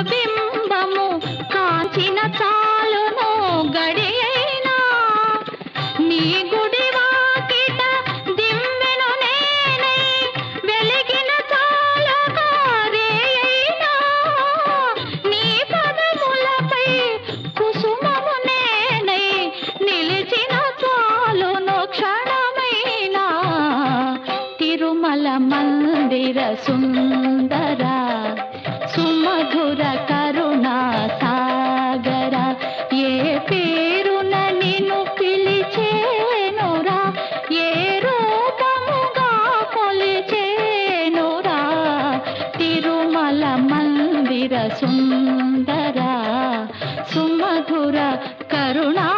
బింబము కాచిన చాలును గడియైనా. నీ గుడి వాకిట దిమ్మెను నేనై వెలిగిన చాలు కారేయైనా నీ పదములపై కుసుమము నేనై నిలిచిన చాలును క్షణమైనా. తిరుమల మందిర సుంద సుందర సుమధుర కరుణా